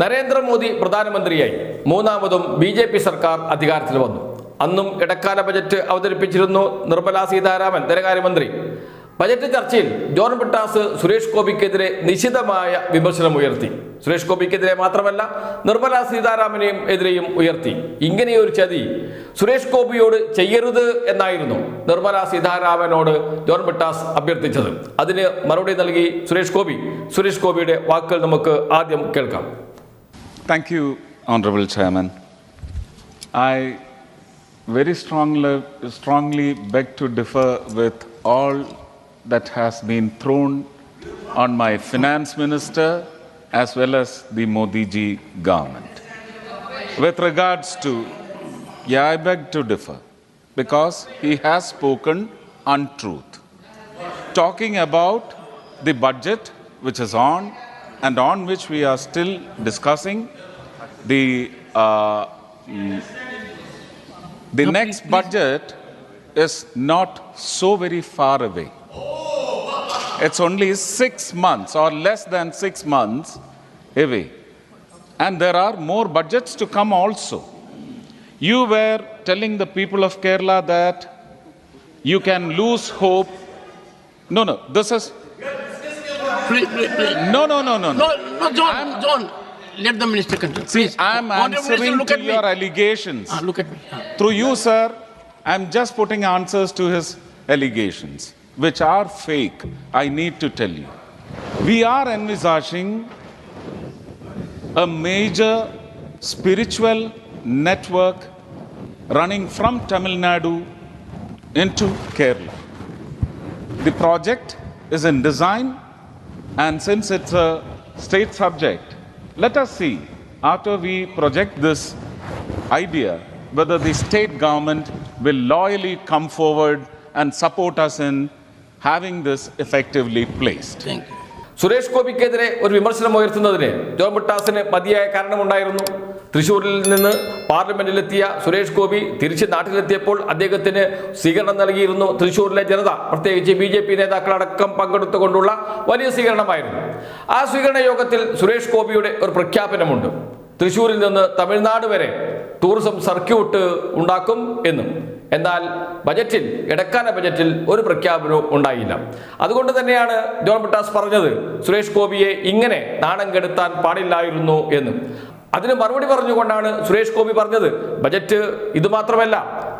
നരേന്ദ്രമോദി പ്രധാനമന്ത്രിയായി. മൂന്നാമതും B J P സർക്കാർ അധികാരത്തിൽ വന്നു. അന്നും ഇടക്കാല ബജറ്റ് അവതരിപ്പിച്ചിരുന്നു നിർമ്മലാ സീതാരാമൻ ധനകാര്യമന്ത്രി. ബജറ്റ് ചർച്ചയിൽ ജോൺ ബിട്ടാസ് സുരേഷ് ഗോപിക്കെതിരെ നിശിതമായ വിമർശനം ഉയർത്തി. സുരേഷ് ഗോപിക്കെതിരെ മാത്രമല്ല നിർമ്മലാ സീതാരാമനെയും എതിരെയും ഉയർത്തി. ഇങ്ങനെയൊരു ചതി സുരേഷ് ഗോപിയോട് ചെയ്യരുത് എന്നായിരുന്നു നിർമ്മലാ സീതാരാമനോട് ജോൺ ബിട്ടാസ് അഭ്യർത്ഥിച്ചത്. അതിന് മറുപടി നൽകി സുരേഷ് ഗോപി. സുരേഷ് ഗോപിയുടെ വാക്കുകൾ നമുക്ക് ആദ്യം കേൾക്കാം. Thank you, Honorable Chairman. I very strongly, strongly beg to differ with all that has been thrown on my finance minister as well as the Modi ji government. With regards to, yeah, I beg to differ because he has spoken untruth. Talking about the budget which is on and on which we are still discussing the uh, mm, the next budget is not so very far away. It's only six months or less than six months away. And there are more budgets to come also. You were telling the people of Kerala that you can lose hope. No, no, this is. Please, please, please. No, no, no, no. No, no. no, John, I'm- John, let the minister continue. Please. I'm answering to at me. your allegations. Ah, look at me. Ah. Through you, sir, I'm just putting answers to his allegations, which are fake. I need to tell you. We are envisaging a major spiritual network running from Tamil Nadu into Kerala. The project is in design, and since it's a state subject, let us see after we project this idea whether the state government will loyally come forward and support us in having this effectively placed. Thank you. Suresh ഗോപിക്കെതിരെ ഒരു വിമർശനം ഉയർത്തുന്നതിന് John ബിട്ടാസിന് മതിയായ കാരണമുണ്ടായിരുന്നു തൃശൂരിൽ നിന്ന് പാർലമെന്റിലെത്തിയ സുരേഷ് ഗോപി തിരിച്ച് നാട്ടിലെത്തിയപ്പോൾ അദ്ദേഹത്തിന് സ്വീകരണം നൽകിയിരുന്നു തൃശൂരിലെ ജനത. പ്രത്യേകിച്ച് ബി ജെ പി നേതാക്കളടക്കം പങ്കെടുത്തുകൊണ്ടുള്ള വലിയ സ്വീകരണമായിരുന്നു. ആ സ്വീകരണ യോഗത്തിൽ സുരേഷ് ഗോപിയുടെ ഒരു പ്രഖ്യാപനമുണ്ട്. തൃശൂരിൽ നിന്ന് തമിഴ്നാട് വരെ ടൂറിസം സർക്യൂട്ട് ഉണ്ടാക്കും എന്നും. എന്നാൽ ബജറ്റിൽ ഇടക്കാല ബജറ്റിൽ ഒരു പ്രഖ്യാപനവും ഉണ്ടായില്ല. അതുകൊണ്ട് തന്നെയാണ് ജോൺ ബിട്ടാസ് പറഞ്ഞത് സുരേഷ് ഗോപിയെ ഇങ്ങനെ നാണം കെടുത്താൻ പാടില്ലായിരുന്നു എന്ന്. അതിന് മറുപടി പറഞ്ഞുകൊണ്ടാണ് സുരേഷ് ഗോപി പറഞ്ഞത്. ബജറ്റ് ഇത് മാത്രമല്ല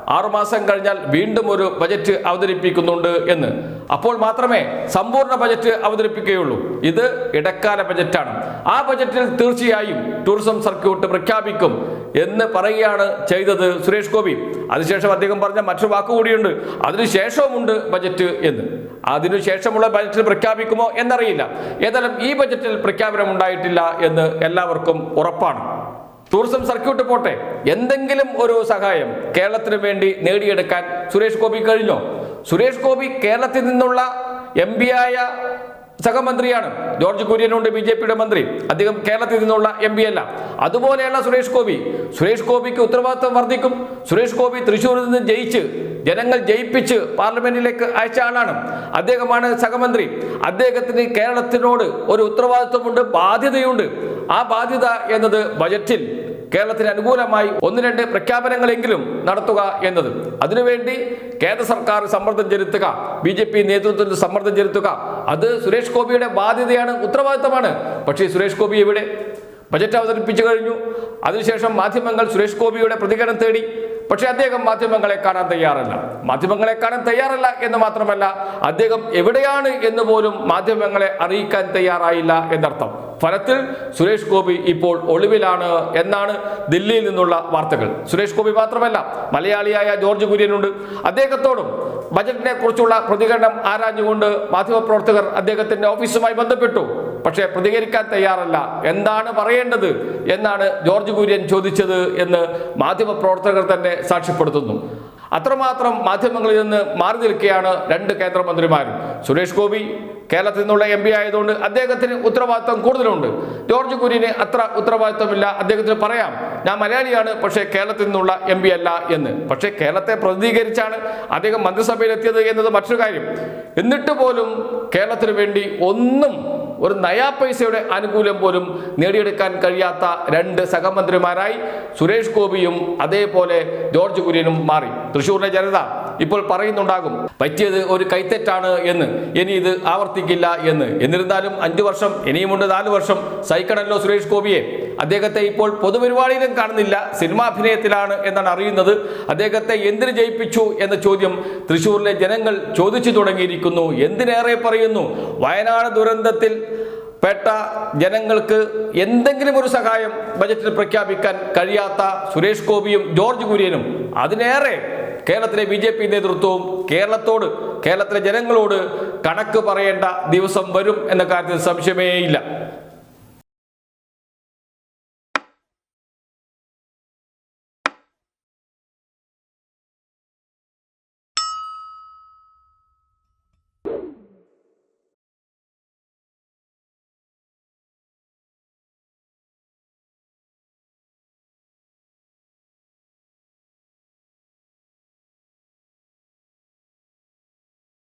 ആറുമാസം കഴിഞ്ഞാൽ വീണ്ടും ഒരു ബജറ്റ് അവതരിപ്പിക്കുന്നുണ്ട് എന്ന്. അപ്പോൾ മാത്രമേ സമ്പൂർണ ബജറ്റ് അവതരിപ്പിക്കുകയുള്ളൂ. ഇത് ഇടക്കാല ബജറ്റാണ്. ആ ബജറ്റിൽ തീർച്ചയായും ടൂറിസം സർക്യൂട്ട് പ്രഖ്യാപിക്കും എന്ന് പറയുകയാണ് ചെയ്തത് സുരേഷ് ഗോപി. അതിനുശേഷം അദ്ദേഹം പറഞ്ഞ മറ്റൊരു വാക്കുകൂടിയുണ്ട് അതിനുശേഷവുമുണ്ട് ബജറ്റ് എന്ന്. അതിനുശേഷമുള്ള ബജറ്റിൽ പ്രഖ്യാപിക്കുമോ എന്നറിയില്ല. ഏതായാലും ഈ ബജറ്റിൽ പ്രഖ്യാപനം ഉണ്ടായിട്ടില്ല എന്ന് എല്ലാവർക്കും ഉറപ്പാണ്. ടൂറിസം സർക്യൂട്ട് പോട്ടെ. എന്തെങ്കിലും ഒരു സഹായം കേരളത്തിന് വേണ്ടി നേടിയെടുക്കാൻ സുരേഷ് ഗോപി കഴിഞ്ഞോ? സുരേഷ് ഗോപി കേരളത്തിൽ നിന്നുള്ള എം ആയ സഹമന്ത്രിയാണ്. ജോർജ് കുര്യനുണ്ട് ബി ജെ പിയുടെ മന്ത്രി. അദ്ദേഹം കേരളത്തിൽ നിന്നുള്ള എം പി അല്ല. അതുപോലെയുള്ള സുരേഷ് ഗോപി. സുരേഷ് ഗോപിക്ക് ഉത്തരവാദിത്വം വർദ്ധിക്കും. സുരേഷ് ഗോപി തൃശ്ശൂരിൽ നിന്ന് ജയിച്ച് ജനങ്ങൾ ജയിപ്പിച്ച് പാർലമെന്റിലേക്ക് അയച്ച ആളാണ്. അദ്ദേഹമാണ് സഹമന്ത്രി. അദ്ദേഹത്തിന് കേരളത്തിനോട് ഒരു ഉത്തരവാദിത്വമുണ്ട് ബാധ്യതയുണ്ട്. ആ ബാധ്യത എന്നത് ബജറ്റിൽ കേരളത്തിന് അനുകൂലമായി ഒന്ന് രണ്ട് പ്രഖ്യാപനങ്ങളെങ്കിലും നടത്തുക എന്നത്. അതിനുവേണ്ടി കേന്ദ്ര സർക്കാർ സമ്മർദ്ദം ചെലുത്തുക ബി ജെ പി നേതൃത്വത്തിൽ സമ്മർദ്ദം ചെലുത്തുക. അത് സുരേഷ് ഗോപിയുടെ ബാധ്യതയാണ് ഉത്തരവാദിത്തമാണ്. പക്ഷേ സുരേഷ് ഗോപി എവിടെ ബജറ്റ് അവതരിപ്പിച്ചു കഴിഞ്ഞു. അതിനുശേഷം മാധ്യമങ്ങൾ സുരേഷ് ഗോപിയുടെ പ്രതികരണം തേടി. പക്ഷേ അദ്ദേഹം മാധ്യമങ്ങളെ കാണാൻ തയ്യാറല്ല. മാധ്യമങ്ങളെ കാണാൻ തയ്യാറല്ല എന്ന് മാത്രമല്ല അദ്ദേഹം എവിടെയാണ് എന്ന് പോലും മാധ്യമങ്ങളെ അറിയിക്കാൻ തയ്യാറായില്ല എന്നർത്ഥം. ഫലത്തിൽ സുരേഷ് ഗോപി ഇപ്പോൾ ഒളിവിലാണ് എന്നാണ് ദില്ലിയിൽ നിന്നുള്ള വാർത്തകൾ. സുരേഷ് ഗോപി മാത്രമല്ല മലയാളിയായ ജോർജ് കുര്യനുണ്ട്. അദ്ദേഹത്തോടും ബജറ്റിനെ കുറിച്ചുള്ള പ്രതികരണം ആരാഞ്ഞുകൊണ്ട് മാധ്യമപ്രവർത്തകർ അദ്ദേഹത്തിന്റെ ഓഫീസുമായി ബന്ധപ്പെട്ടു. പക്ഷേ പ്രതികരിക്കാൻ തയ്യാറല്ല. എന്താണ് പറയേണ്ടത്? എന്നാണ് ജോർജ് കുര്യൻ ചോദിച്ചത് എന്ന് മാധ്യമപ്രവർത്തകർ തന്നെ സാക്ഷ്യപ്പെടുത്തുന്നു. അത്രമാത്രം മാധ്യമങ്ങളിൽ നിന്ന് മാറി നിൽക്കുകയാണ് രണ്ട് കേന്ദ്രമന്ത്രിമാരും. സുരേഷ് ഗോപി കേരളത്തിൽ നിന്നുള്ള എം പി ആയതുകൊണ്ട് അദ്ദേഹത്തിന് ഉത്തരവാദിത്വം കൂടുതലുണ്ട്. ജോർജ് കുര്യന് അത്ര ഉത്തരവാദിത്വമില്ല. അദ്ദേഹത്തിന് പറയാം ഞാൻ മലയാളിയാണ് പക്ഷേ കേരളത്തിൽ നിന്നുള്ള എം പി അല്ല എന്ന്. പക്ഷേ കേരളത്തെ പ്രതിനിധീകരിച്ചാണ് അദ്ദേഹം മന്ത്രിസഭയിലെത്തിയത് എന്നത് മറ്റൊരു കാര്യം. എന്നിട്ട് പോലും കേരളത്തിന് വേണ്ടി ഒന്നും ഒരു നയാ പൈസയുടെ ആനുകൂല്യം പോലും നേടിയെടുക്കാൻ കഴിയാത്ത രണ്ട് സഹമന്ത്രിമാരായി സുരേഷ് ഗോപിയും അതേപോലെ ജോർജ് കുര്യനും മാറി. തൃശ്ശൂരിലെ ജനത ഇപ്പോൾ പറയുന്നുണ്ടാകും പറ്റിയത് ഒരു കൈത്തെറ്റാണ് എന്ന്. ഇനി ഇത് ആവർത്തിക്കില്ല എന്ന്. എന്നിരുന്നാലും അഞ്ചു വർഷം ഇനിയുമുണ്ട് നാല് വർഷം. സഹിക്കണല്ലോ സുരേഷ് ഗോപിയെ. അദ്ദേഹത്തെ ഇപ്പോൾ പൊതുപരിപാടിയിലും കാണുന്നില്ല. സിനിമാഭിനയത്തിലാണ് എന്നാണ് അറിയുന്നത്. അദ്ദേഹത്തെ എന്തിനു ജയിപ്പിച്ചു എന്ന ചോദ്യം തൃശ്ശൂരിലെ ജനങ്ങൾ ചോദിച്ചു തുടങ്ങിയിരിക്കുന്നു. എന്തിനേറെ പറയുന്നു? വയനാട് ദുരന്തത്തിൽ പെട്ട ജനങ്ങൾക്ക് എന്തെങ്കിലും ഒരു സഹായം ബജറ്റിൽ പ്രഖ്യാപിക്കാൻ കഴിയാത്ത സുരേഷ് ഗോപിയും ജോർജ് കുര്യനും. അതിനേറെ കേരളത്തിലെ ബി ജെ പി നേതൃത്വവും കേരളത്തോട് കേരളത്തിലെ ജനങ്ങളോട് കണക്ക് പറയേണ്ട ദിവസം വരും എന്ന കാര്യത്തിൽ സംശയമേയില്ല.